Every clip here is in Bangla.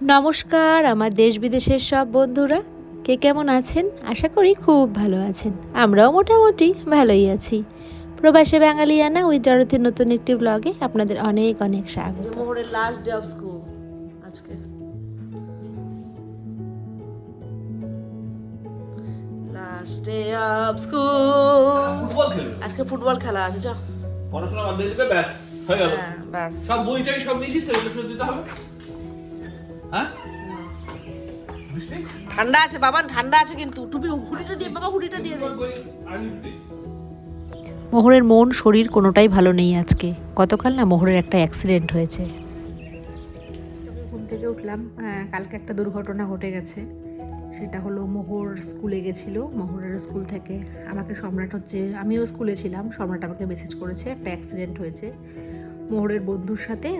নমস্কার আমার দেশ বিদেশের সব বন্ধুরা। কে কেমন আছেন? আশা করি খুব ভালো আছেন। আমরাও মোটামুটি ভালোই আছি। প্রবাসে বাঙালিয়ানা উইথ ডরথির নতুন একটি ব্লগে আপনাদের অনেক অনেক স্বাগত। লাস্ট ডে অফ স্কুল আজকে। Last day of school football খেলবে আজকে ফুটবল খেলা আছে যাও। পড়াশোনা বাদ দিয়ে দিবে ব্যাস হয়ে গেল। হ্যাঁ ব্যাস। সব বইটাই সব নিয়েছিস তো হবে? হ্যাঁ? ঠান্ডা আছে বাবা ঠান্ডা আছে কিন্তু। টুপি হুডিটা দিয়ে বাবা হুডিটা দিয়ে দে। মোহরের মন শরীর কোনোটাই ভালো নেই আজকে। গতকাল না মোহরের একটা অ্যাক্সিডেন্ট হয়েছে। ঘুম থেকে উঠলাম। কালকে একটা দুর্ঘটনা ঘটে গেছে। সেটা হলো মোহর স্কুলে গেছিল। মোহরের স্কুল থেকে আমাকে সম্রাট হচ্ছে আমিও স্কুলে ছিলাম। সম্রাট আমাকে মেসেজ করেছে একটা অ্যাক্সিডেন্ট হয়েছে। মোহরের বন্ধুর সাথে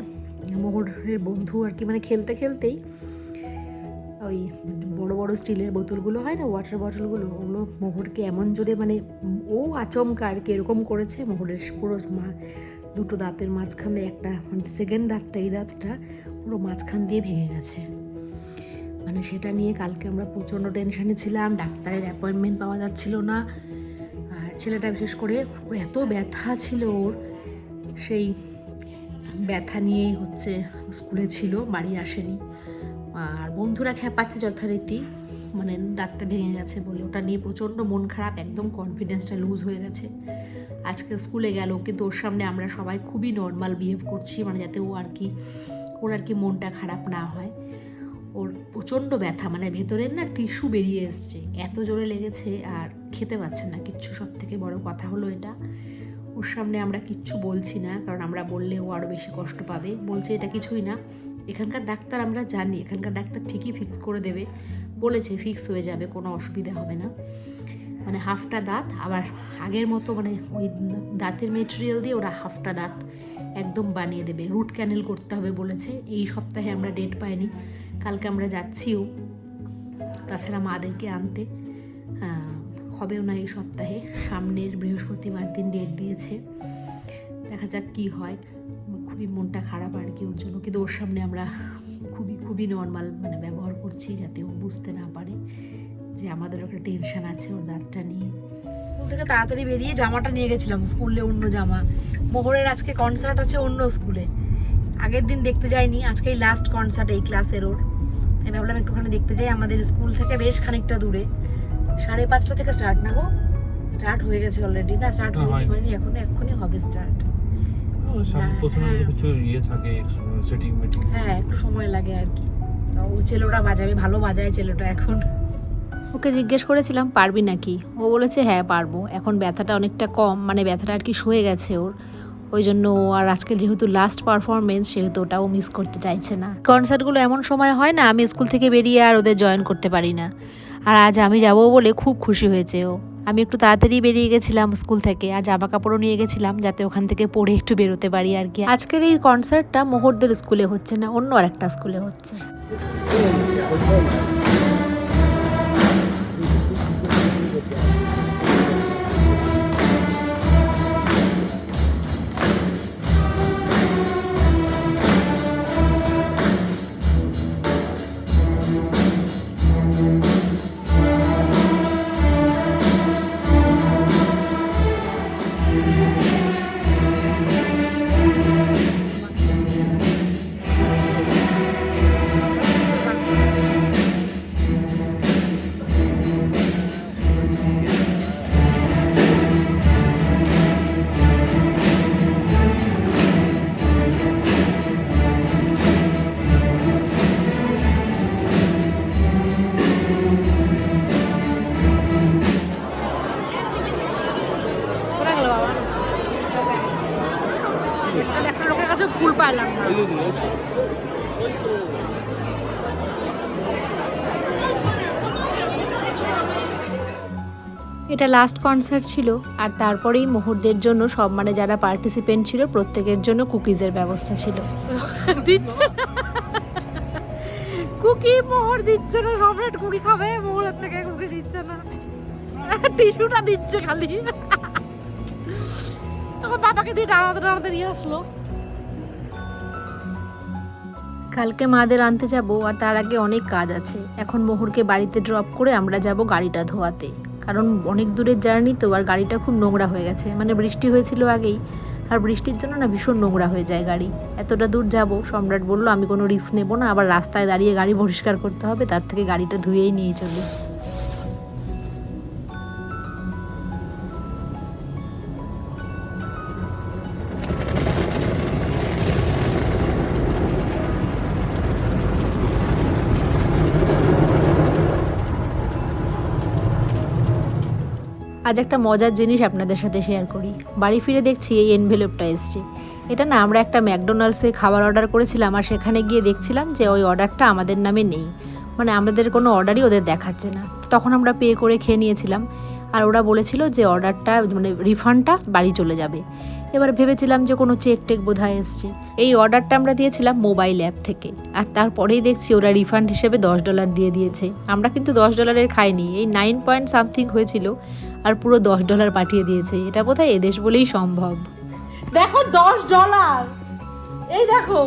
মোহরের বন্ধু আর কি মানে খেলতে খেলতেই ওই বড় বড় স্টিলের বোতলগুলো হয় না ওয়াটার বটলগুলো ওগুলো মোহরকে এমন জোরে মানে ও আচমকা আর কি, এরকম করেছে মোহরের পুরো মা, দুটো দাঁতের মাঝখানে একটা মানে সেকেন্ড দাঁতটা, এই দাঁতটা পুরো মাঝখান দিয়ে ভেঙে গেছে। মানে সেটা নিয়ে কালকে আমরা প্রচণ্ড টেনশানে ছিলাম, ডাক্তারের অ্যাপয়েন্টমেন্ট পাওয়া যাচ্ছিল না, আর ছেলেটা বিশেষ করে এত ব্যথা ছিল ওর, সেই ব্যথা নিয়েই হচ্ছে স্কুলে ছিল, বাড়ি আসেনি। আর বন্ধুরা খেপাচ্ছে যথারীতি মানে দাঁতটা ভেঙে গেছে বলে। ওটা নিয়ে প্রচণ্ড মন খারাপ, একদম কনফিডেন্সটা লুজ হয়ে গেছে। আজকে স্কুলে গেল, কিন্তু ওর সামনে আমরা সবাই খুবই নর্মাল বিহেভ করছি মানে যাতে ও আর কি, ওর আর কি মনটা খারাপ না হয়। ওর প্রচণ্ড ব্যথা মানে ভেতরের না টিস্যু বেরিয়ে এসছে। এত জোরে লেগেছে আর খেতে পাচ্ছে না, কিচ্ছু সব থেকে বড় কথা হলো এটা। ওর সামনে আমরা কিচ্ছু বলছি না, কারণ আমরা বললে ও আরও বেশি কষ্ট পাবে। বলছে এটা কিছুই না। এখানকার ডাক্তার আমরা জানি, এখানকার ডাক্তার ঠিকই ফিক্স করে দেবে। বলেছে ফিক্স হয়ে যাবে, কোনো অসুবিধা হবে না। মানে হাফটা দাঁত, আবার আগের মতো মানে ওই দাঁতের মেটেরিয়াল দিয়ে ওরা হাফটা দাঁত একদম বানিয়ে দেবে। রুট ক্যানেল করতে হবে বলেছে। এই সপ্তাহে আমরা ডেট পাইনি। কালকে আমরা যাচ্ছিও। তাছাড়া মাদেরকে আনতে। হবেও না এই সপ্তাহে। সামনের বৃহস্পতিবার দিন ডেট দিয়েছে। দেখা যাক কি হয়। খুবই মনটা খারাপ আর কি ওর জন্য। কিন্তু ওর সামনে আমরা খুবই খুবই নর্মাল মানে ব্যবহার করছি যাতে ও বুঝতে না পারে যে আমাদের একটা টেনশন আছে ওর দাঁতটা নিয়ে। স্কুল থেকে তাড়াতাড়ি বেরিয়ে জামাটা নিয়ে গেছিলাম স্কুলে অন্য জামা। মোহরের আজকে কনসার্ট আছে অন্য স্কুলে। আগের দিন দেখতে যাইনি আজকে এই লাস্ট কনসার্ট এই ক্লাসের ওর। আমি ভাবলাম একটুখানি দেখতে যাই। আমাদের স্কুল থেকে বেশ খানিকটা দূরে। সাড়ে পাঁচটা থেকে স্টার্ট না গো? স্টার্ট হয়ে গেছে অলরেডি না স্টার্ট হয়নি। এখন এক্ষুনি হবে স্টার্ট হ্যাঁ। কিছু ইয়ে থাকে সেটিং মেটিং হ্যাঁ একটু সময় লাগে আর কি। তো ও ছেলেটা বাজাবে ভালো বাজায় ছেলেটা এখন। ওকে জিজ্ঞেস করেছিলাম পারবি নাকি? ও বলেছে হ্যাঁ পারব। এখন ব্যথাটা অনেকটা কম মানে ব্যথাটা আর কি সয়ে গেছে ওর। ওই জন্য ও আর আজকে যেহেতু লাস্ট পারফরমেন্স সেহেতু ওটাও মিস করতে চাইছে না। কনসার্টগুলো এমন সময় হয় না আমি স্কুল থেকে বেরিয়ে আর ওদের জয়েন করতে পারি না। আর আজ আমি যাব বলে খুব খুশি হয়েছে ও। আমি একটু তাড়াতাড়ি বেরিয়ে গেছিলাম স্কুল থেকে, আর জামা কাপড়ও নিয়ে গেছিলাম যাতে ওখান থেকে পড়ে একটু বেরোতে পারি আর কি। আজকের এই কনসার্টটা মোহরদের স্কুলে হচ্ছে না, অন্য আরেকটা স্কুলে হচ্ছে। পাইলাম না। এটা লাস্ট কনসার্ট ছিল আর তারপরেই মুহূর্তের জন্য সব মানে যারা পার্টিসিপেন্ট ছিল প্রত্যেকের জন্য কুকিজের ব্যবস্থা ছিল। দিচ্ছে কুকি মোহর দিচ্ছে না সম্রাট কুকি খাবে মোহরের থেকে কুকি দিচ্ছে না। টিস্যুটা দিচ্ছে খালি। তখন বাবাকে দিয়ে টানাতে টানাতে নিয়ে আসলো। কালকে মাদের আনতে যাব আর তার আগে অনেক কাজ আছে। এখন মোহরকে বাড়িতে ড্রপ করে আমরা যাব গাড়িটা ধোয়াতে। কারণ অনেক দূরের জার্নি তো আর গাড়িটা খুব নোংরা হয়ে গেছে। মানে বৃষ্টি হয়েছিল আগেই। আর বৃষ্টির জন্য না ভীষণ নোংরা হয়ে যায় গাড়ি। এতটা দূর যাব, সম্রাট বলল, আমি কোনো রিস্ক নেব না। আবার রাস্তায় দাঁড়িয়ে গাড়ি পরিষ্কার করতে হবে। তার থেকে গাড়িটা ধুয়েই নিয়ে চলি। আজ একটা মজার জিনিস আপনাদের সাথে শেয়ার করি। বাড়ি ফিরে দেখছি এই এনভেলপটা এসছে। এটা না আমরা একটা ম্যাকডোনাল্ডসে খাবার অর্ডার করেছিলাম আর সেখানে গিয়ে দেখছিলাম যে ওই অর্ডারটা আমাদের নামে নেই। মানে আমাদের কোনো অর্ডারই ওদের দেখাচ্ছে না। তখন আমরা পে করে খেয়ে নিয়েছিলাম। আর ওরা বলেছিল যে অর্ডারটা মানে রিফান্ডটা বাড়ি চলে যাবে। এবার ভেবেছিলাম যে কোনো চেক টেক বোধহয় এসছে। এই অর্ডারটা আমরা দিয়েছিলাম মোবাইল অ্যাপ থেকে। আর তারপরেই দেখছি ওরা রিফান্ড হিসেবে দশ ডলার দিয়ে দিয়েছে। আমরা কিন্তু দশ ডলারের খাইনি এই নাইন পয়েন্ট সামথিং হয়েছিল আর পুরো দশ ডলার পাঠিয়ে দিয়েছে। এটা বোধহয় এদেশ বলেই সম্ভব। দেখো দশ ডলার। এই দেখো।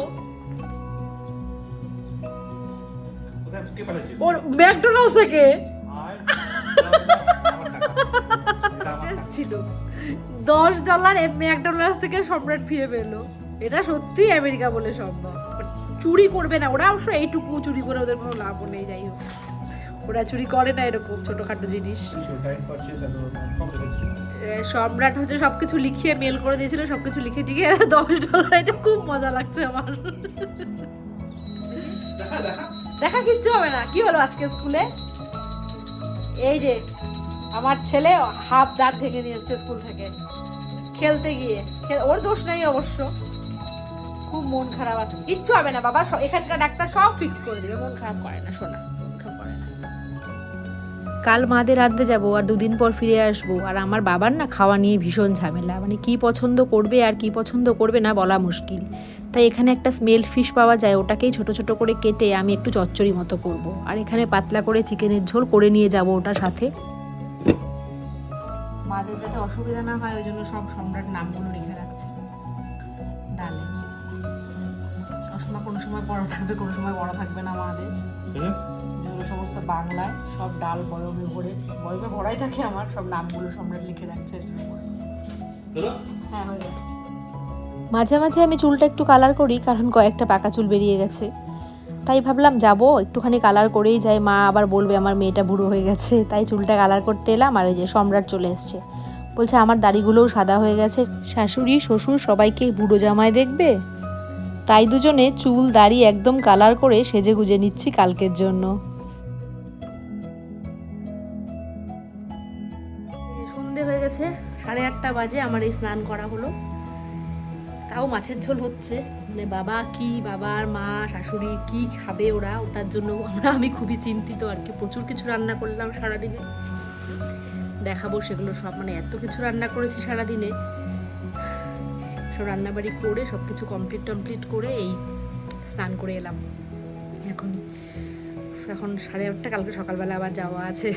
ওর ম্যাকডোনাল্ডস থেকে ছিল। দশ ডলার ম্যাকডোনাল্ডস থেকে সম্রাট ফিরে পেল। এটা সত্যি আমেরিকা বলে সম্ভব। চুরি করবে না ওরা, অবশ্য এইটুকু চুরি করে ওদের কোনো লাভও নেই, যাই হোক। ওরা চুরি করে না এরকম ছোটখাটো জিনিস। কিছু সম্রাট হচ্ছে সবকিছু লিখিয়ে মেল করে দিয়েছিল সব কিছু লিখে টিকে দশ ডলার এটা খুব মজা লাগছে আমার। দেখা কিচ্ছু হবে না। কি হলো আজকে স্কুলে? এই যে আমার ছেলে হাফ দাঁত ভেঙে নিয়ে এসছে স্কুল থেকে। খেলতে গিয়ে। ওর দোষ নেই অবশ্য। খুব মন খারাপ আছে। কিচ্ছু হবে না, বাবা। এখানকার ডাক্তার সব ফিক্স করে দিবে। মন খারাপ করে না, শোনা। কাল মাদের আনতে যাব আর দুদিন পর ফিরে আসব। আর আমার বাবার না খাওয়া নিয়ে ভীষণ ঝামেলা। মানে কি পছন্দ করবে আর কি পছন্দ করবে না বলা মুশকিল। তাই এখানে একটা স্মেল ফিশ পাওয়া যায়। ওটাকেই ছোট ছোট করে কেটে আমি একটু চচ্চড়ি মতো করব। আর এখানে পাতলা করে চিকেনের ঝোল করে নিয়ে যাব ওটার সাথে। মাদের যাতে অসুবিধা না হয় ওই জন্য সব সম্রাট নামগুলো লিখে রাখছে। ডালের সময় কোনো সময় বড় থাকবে কোনো সময় বড় থাকবে না মাদের বুঝলে? যেগুলো সমস্ত বাংলায় সব ডাল বয়মে ভরে বয়মে ভরাই থাকে আমার সব নামগুলো সম্রাট লিখে রাখছে। হ্যাঁ হয়ে গেছে। মাঝে মাঝে আমি চুলটা একটু কালার করি কারণ কয়েকটা পাকা চুল বেরিয়ে গেছে। তাই ভাবলাম যাব, একটুখানি কালার করেই যাই। মা আবার বলবে, আমার মেয়েটা বুড়ো হয়ে গেছে। তাই চুলটা কালার করতে এলাম আর এই যে সম্রাট চলে এসছে। বলছে, আমার দাড়িগুলোও সাদা হয়ে গেছে। শাশুড়ি, শ্বশুর সবাইকে বুড়ো জামায় দেখবে? তাই দুজনে চুল, দাড়ি একদম কালার করে সেজে গুজে নিচ্ছি কালকের জন্য। সন্ধে হয়ে গেছে, সাড়ে আটটা বাজে, আমার এই স্নান করা হলো। তাও মাছের ঝোল হচ্ছে। মানে বাবা কি, বাবার মা, শাশুড়ি কি খাবে ওরা, ওটার জন্য আমরা, আমি খুবই চিন্তিত আর কি। প্রচুর কিছু রান্না করলাম সারাদিনে। দেখাবো সেগুলো সব। মানে এত কিছু রান্না করেছি সারাদিনে। সব রান্নাবাড়ি করে সব কিছু কমপ্লিট টমপ্লিট করে এই স্নান করে এলাম। এখন এখন সাড়ে আটটা, কালকে সকালবেলা আবার যাওয়া আছে।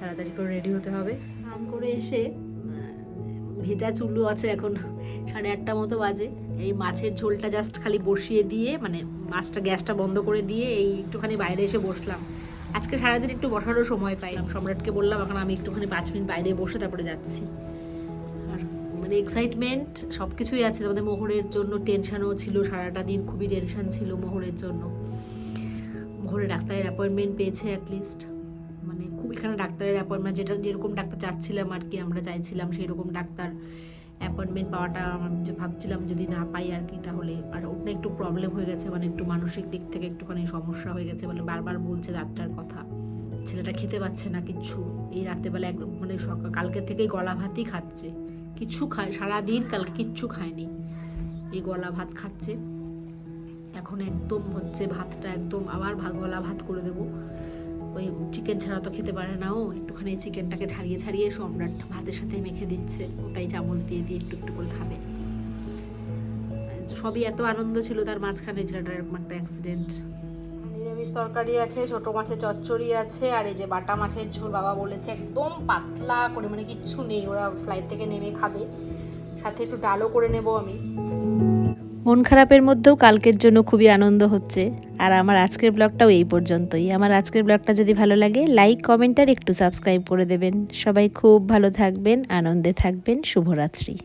তাড়াতাড়ি করে রেডি হতে হবে। স্নান করে এসে ভেজা চুলও আছে এখন। সাড়ে আটটা মতো বাজে। এই মাছের ঝোলটা জাস্ট খালি বসিয়ে দিয়ে মানে মাছটা গ্যাসটা বন্ধ করে দিয়ে এই একটুখানি বাইরে এসে বসলাম। আজকে সারাদিন একটু বসারও সময় পাইলাম। সম্রাটকে বললাম, এখন আমি একটুখানি পাঁচ মিনিট বাইরে বসে তারপরে যাচ্ছি। আর মানে এক্সাইটমেন্ট সব কিছুই আছে। আমাদের মোহরের জন্য টেনশনও ছিল সারাটা দিন, খুবই টেনশন ছিল মোহরের জন্য। মোহরে ডাক্তারের অ্যাপয়েন্টমেন্ট পেয়েছে অ্যাটলিস্ট মানে খুব এখানে ডাক্তারের অ্যাপয়েন্টমেন্ট যেটা যেরকম ডাক্তার চাচ্ছিলাম আর কি, আমরা চাইছিলাম সেই রকম ডাক্তার অ্যাপয়েন্টমেন্ট পাওয়াটা ভাবছিলাম যদি না পাই আর কি, তাহলে আর ওটা একটু প্রবলেম হয়ে গেছে মানে একটু মানসিক দিক থেকে একটুখানি সমস্যা হয়ে গেছে মানে বারবার বলছে ডাক্তার কথা। ছেলেটা খেতে পাচ্ছে না কিচ্ছু, এই রাত্রেবেলা একদম মানে সকাল কালকে থেকেই গলা ভাতই খাচ্ছে, কিচ্ছু খায়, সারাদিন কালকে কিচ্ছু খায়নি, এই গলা ভাত খাচ্ছে। এখন একদম হচ্ছে ভাতটা একদম, আবার গলা ভাত করে দেবো। চিকেন ছাড়া তো খেতে পারে না, ও একটুখানি চিকেনটাকে ছাড়িয়ে ছাড়িয়ে সম্রাট ভাতের সাথে মেখে দিচ্ছে, ওটাই চামচ দিয়ে দিয়ে একটু একটু করে খাবে। সবই এত আনন্দ ছিল তার মাঝখানে ছেলেটার এরকম একটা অ্যাক্সিডেন্ট নিরামিষ তরকারি আছে, ছোট মাছের চচ্চড়ি আছে, আর এই যে বাটা মাছের ঝোল বাবা বলেছে, একদম পাতলা করে মানে কিচ্ছু নেই, ওরা ফ্লাইট থেকে নেমে খাবে। সাথে একটু ডালও করে নেব আমি। মন খারাপের মধ্যেও কালকের জন্য খুবই আনন্দ হচ্ছে। আর আমার আজকের ব্লগটাও এই পর্যন্তই। আমার আজকের ব্লগটা যদি ভালো লাগে লাইক কমেন্ট আর একটু সাবস্ক্রাইব করে দেবেন। সবাই খুব ভালো থাকবেন, আনন্দে থাকবেন। শুভরাত্রি।